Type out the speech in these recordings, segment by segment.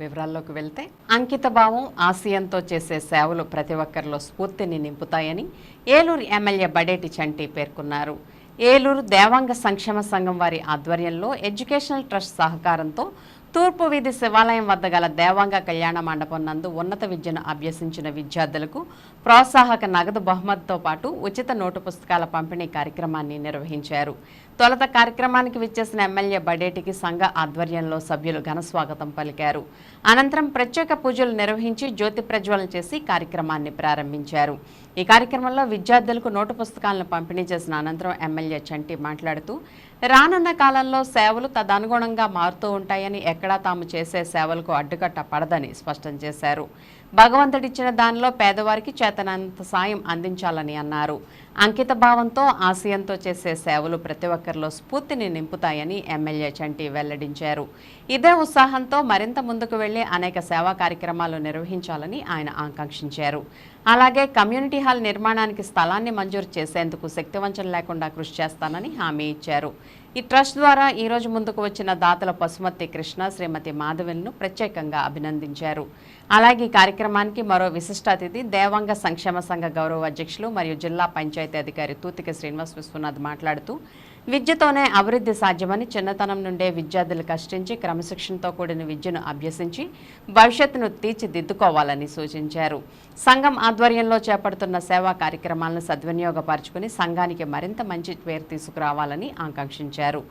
వివరాల్లోకి వెళ్తే అంకిత భావం ఆశయంతో చేసే సేవలు ప్రతి ఒక్కరిలో స్ఫూర్తిని నింపుతాయని ఏలూరు ఎమ్మెల్యే బడేటి చంటి పేర్కొన్నారు. ఏలూరు దేవాంగ సంక్షేమ సంఘం వారి ఆధ్వర్యంలో ఎడ్యుకేషనల్ ట్రస్ట్ సహకారంతో తూర్పు వీధి శివాలయం వద్ద గల దేవాంగ కళ్యాణ మండపం నందు ఉన్నత విద్యను అభ్యసించిన విద్యార్థులకు ప్రోత్సాహక నగదు బహుమతితో పాటు ఉచిత నోటు పుస్తకాల పంపిణీ కార్యక్రమాన్ని నిర్వహించారు. తొలత కార్యక్రమానికి విచ్చేసిన ఎమ్మెల్యే బడేటికి సంఘ ఆధ్వర్యంలో సభ్యులు ఘనస్వాగతం పలికారు. అనంతరం ప్రత్యేక పూజలు నిర్వహించి జ్యోతి ప్రజ్వలన చేసి కార్యక్రమాన్ని ప్రారంభించారు. ఈ కార్యక్రమంలో విద్యార్థులకు నోటు పుస్తకాలను పంపిణీ చేసిన అనంతరం ఎమ్మెల్యే చంటి మాట్లాడుతూ రానున్న కాలంలో సేవలు తదనుగుణంగా మారుతూ ఉంటాయని ఎక్కడా తాము చేసే సేవలకు అడ్డుకట్ట పడదని స్పష్టం చేశారు. భగవంతుడిచ్చిన దానిలో పేదవారికి చేతనంత సాయం అందించాలని అన్నారు. అంకిత భావంతో ఆశయంతో చేసే సేవలు ప్రతి ఒక్కరిలో స్ఫూర్తిని నింపుతాయని ఎమ్మెల్యే చంటి వెల్లడించారు. ఇదే ఉత్సాహంతో మరింత ముందుకు వెళ్ళి అనేక సేవా కార్యక్రమాలు నిర్వహించాలని ఆయన ఆకాంక్షించారు. అలాగే కమ్యూనిటీ హాల్ నిర్మాణానికి స్థలాన్ని మంజూరు చేసేందుకు శక్తివంచన లేకుండా కృషి చేస్తానని హామీ ఇచ్చారు. ఈ ట్రస్ట్ ద్వారా ఈ రోజు ముందుకు వచ్చిన దాతల పశుమతి కృష్ణ శ్రీమతి మాధవిలను ప్రత్యేకంగా అభినందించారు. అలాగే ఈ కార్యక్రమానికి మరో విశిష్ట అతిథి దేవాంగ సంక్షేమ సంఘ గౌరవ అధ్యక్షులు మరియు జిల్లా పంచాయతీ అధికారి తూతిక శ్రీనివాస్ విశ్వనాథ్ మాట్లాడుతూ విద్యతోనే అభివృద్ధి సాధ్యమని చిన్నతనం నుండే విద్యార్థులు కష్టించి క్రమశిక్షణతో కూడిన విద్యను అభ్యసించి భవిష్యత్తును తీర్చిదిద్దుకోవాలని సూచించారు. సంఘం ఆధ్వర్యంలో చేపడుతున్న సేవా కార్యక్రమాలను సద్వినియోగపరుచుకుని సంఘానికి మరింత మంచి పేరు తీసుకురావాలని ఆకాంక్షించారు.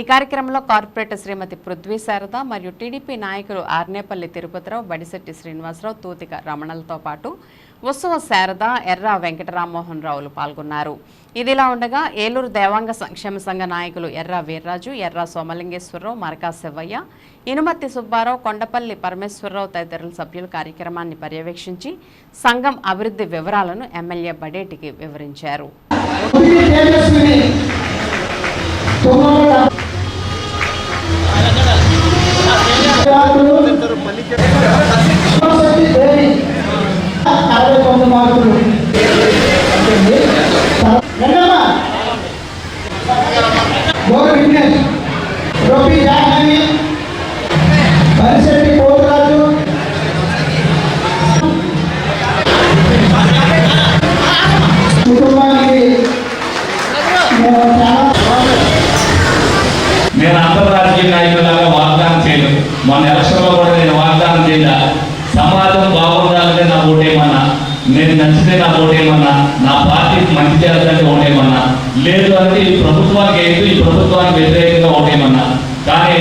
ఈ కార్యక్రమంలో కార్పొరేటర్ శ్రీమతి పృథ్వీ శారద మరియు టీడీపీ నాయకులు ఆర్నేపల్లి తిరుపతిరావు బడిశెట్టి శ్రీనివాసరావు తూతిక రమణలతో పాటు ఉత్సవ శారద ఎర్ర వెంకటరామ్మోహన్ రావులు పాల్గొన్నారు. ఇదిలా ఉండగా ఏలూరు దేవాంగ సంక్షేమ సంఘ నాయకులు ఎర్ర వీర్రాజు ఎర్ర సోమలింగేశ్వరరావు మరకా శివయ్య ఇనుమతి సుబ్బారావు కొండపల్లి పరమేశ్వరరావు తదితరుల సభ్యులు కార్యక్రమాన్ని పర్యవేక్షించి సంఘం అభివృద్ధి వివరాలను ఎమ్మెల్యే బడేటికి వివరించారు. Obrigado. మన మొన్న ఎలక్షన్లో కూడా నేను వాగ్దానం చేయాల సమాజం బాగుండాలంటే నా ఓటేమన్నా నేను నచ్చితే నా ఓటేమన్నా నా పార్టీకి మంచి చేయాలంటే ఓటేమన్నా లేదు అంటే ఈ ప్రభుత్వానికి ఏది ఈ ప్రభుత్వానికి వ్యతిరేకంగా ఓటేమన్నా. కానీ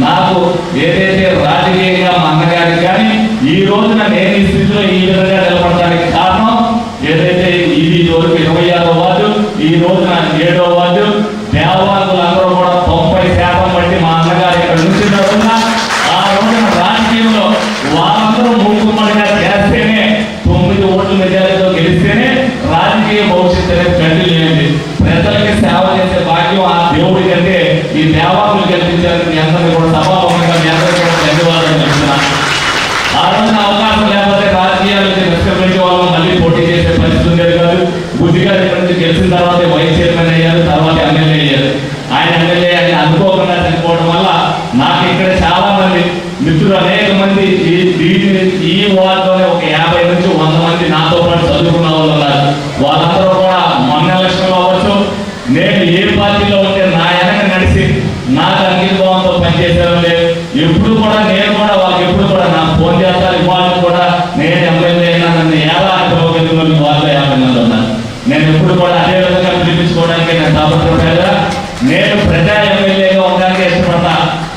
నాకు ఏదైతే రాజకీయంగా మా అన్నగారికి కానీ ఈ రోజున నేను ఈ స్థితిలో ఈ విధంగా నిలబడటానికి కారణం ఏదైతే ఇది వరకు ఇరవై ఆరో వార్డు ఈ రోజున ఏడో వార్డు దేవాలయం మిత్రులు అనేక మంది ఈ దీని ఈ వార్డులోనే ఒక యాభై నుంచి వంద మంది నాతో పాటు చదువుకున్న వాళ్ళు ఉన్నారు. వాళ్ళందరూ కూడా మొన్న ఎలక్షన్లో అవ్వచ్చు నేను ఏ పార్టీలో ఉంటే నా వెనక నడిచి నాకు అంకితభావంతో పనిచేశారు లేదు ఎప్పుడు కూడా నేను కూడా నాకు ఫోన్ చేస్తారు ఇవాళ కూడా నేను ఎమ్మెల్యే అయినా నన్ను ఎలా అనుకోగలిగిన వాళ్ళు వాళ్ళ యాభై మంది ఉన్నారు నేను ఎప్పుడు కూడా అదే విధంగా పిలిపించుకోవడానికి నేను తాపత్రపేద నేను ప్రజా ఎమ్మెల్యేగా ఉండడానికి ఇష్టపడతా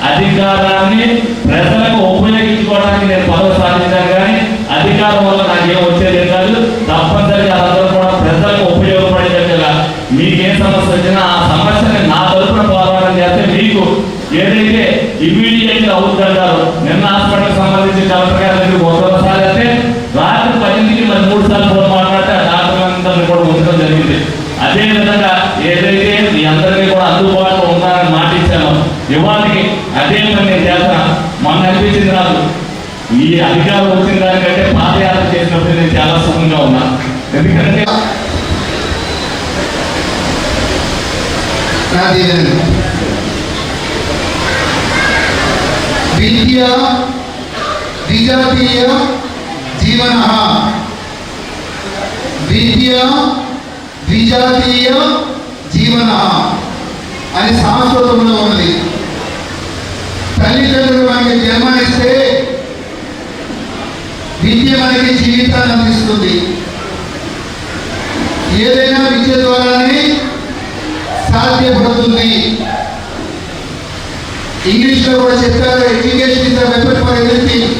అధికారాన్ని ప్రజలకు ఉపయోగించుకోవడానికి నేను పదవి సాధించాను కానీ అధికారం వల్ల నాకేం వచ్చేది కాదు తప్పనిసరిగా అందరూ కూడా ప్రజలకు ఉపయోగపడేటట్టుగా మీకేం సమస్య వచ్చినా ఆ సమస్యని నా తరఫున పోరాటం చేస్తే మీకు ఏదైతే ఇమీడియట్ నిన్న హాస్పిటల్ సంబంధించి డాక్టర్ గారి దగ్గరికి ఒకసారి అయితే రాత్రి పదింటికి మరి మూడు సార్లు ఫోన్ మాట్లాడితే ఆ డాక్టర్ అందరిని కూడా ఉంచడం జరిగింది. అదే విధంగా ఏదైతే మీ అందరికీ కూడా అందుబాటులో ఉన్నారని మాట ఇచ్చానో ఇవాళకి అదే పని నేను చేస్తాను మొన్న అనిపించింది నాకు. ఈ అధికారం వచ్చిన దానికంటే పాదయాత్ర చేసినప్పుడు నేను చాలా సుఖంగా ఉన్నా. ఎందుకంటే విద్య విజాతీయ జీవన విద్య విజాతీయ జీవన అని సంస్కృతంలో ఉన్నది తల్లిదండ్రులు మనకి జన్మనిస్తే విద్య మనకి జీవితాన్ని అందిస్తుంది ఇంగ్లీష్లో కూడా చెప్పారు education is weapon for everything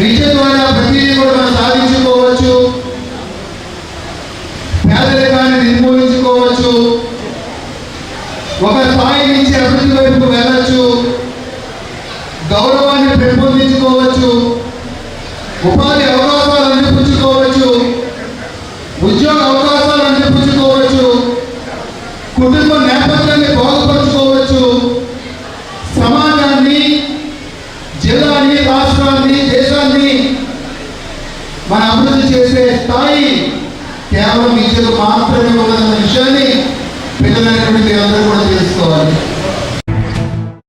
విద్య ద్వారా ప్రతిదీ కూడా మనం సాధించుకో కేవలం విద్యకు మాత్రమే ఉన్నదన్న విషయాన్ని